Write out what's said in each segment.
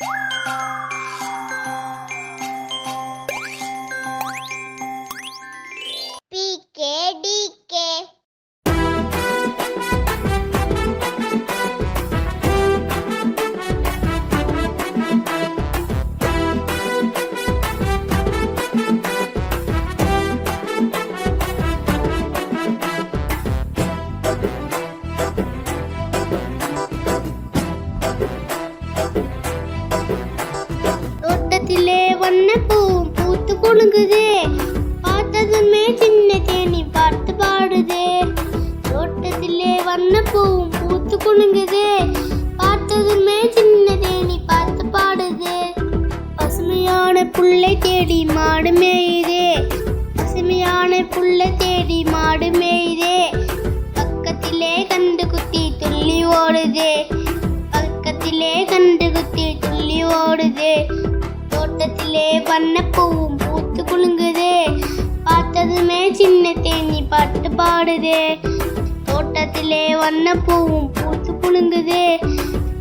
you வண்ண பூ பூத்து குலுங்குதே பார்த்ததுமே சின்ன தேனி பார்த்து பாடுது. தோட்டத்திலே வண்ண பூ பூத்து குலுங்குதே பார்த்ததுமே சின்ன தேனி பார்த்து பாடுது. பசுமையான புல்லை தேடி மாடு மேயுது. பசுமையான புல்லை தேடி மாடு மேயுதே. பக்கத்திலே கண்டு குத்தி துள்ளி ஓடுதே. பக்கத்திலே கண்டு குத்தி துள்ளி ஓடுதே. தோட்டத்திலே வண்ணப்பூவும் பூத்து குலுங்குதே. பார்த்ததுமே சின்ன தேனி பாட்டு பாடுதே. தோட்டத்திலே வண்ணப்பூவும் பூத்து குலுங்குதே.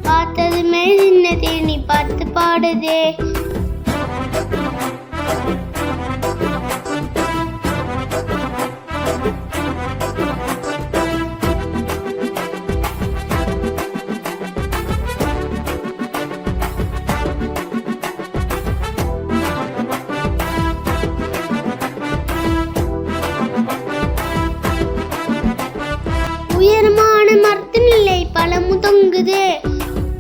பார்த்ததுமே சின்ன தேனி பாட்டு பாடுதே. தொங்குது.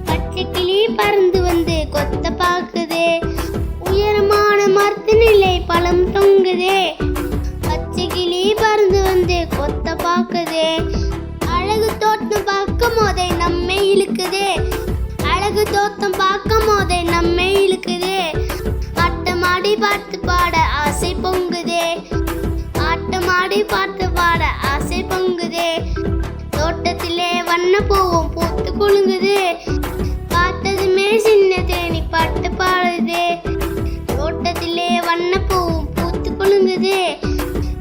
பச்சை கிளி பறந்து வந்து கொத்த பாக்குது. உயரமான மரத்தினில்லை பழம் தொங்குது. பச்சை கிளி பறந்து வந்து கொத்த பாக்குது. அழகு தோட்டம் பார்க்கும் போதே நம்மை இழுக்குது. அழகு தோட்டம் பார்க்கும் போதே நம்மை இழுக்குதே. ஆட்டமாடி பார்த்து பாட ஆசை பொங்குதே. ஆட்டமாடி பார்த்து பாட ஆசை பொங்கு தோட்டத்திலே போவோம் பொத்து கொழுங்குது பார்த்ததுமே சின்ன தேனி பட்டு பாடுது தோட்டத்திலே வண்ண போவோம் பூத்து கொழுங்குது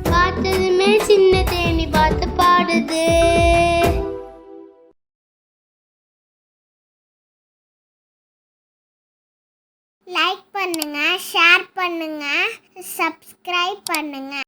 பார்த்ததுமே சின்ன தேனி பார்த்து பாடுது. லைக் பண்ணுங்க ஷேர் பண்ணுங்க சப்ஸ்கிரைப் பண்ணுங்க.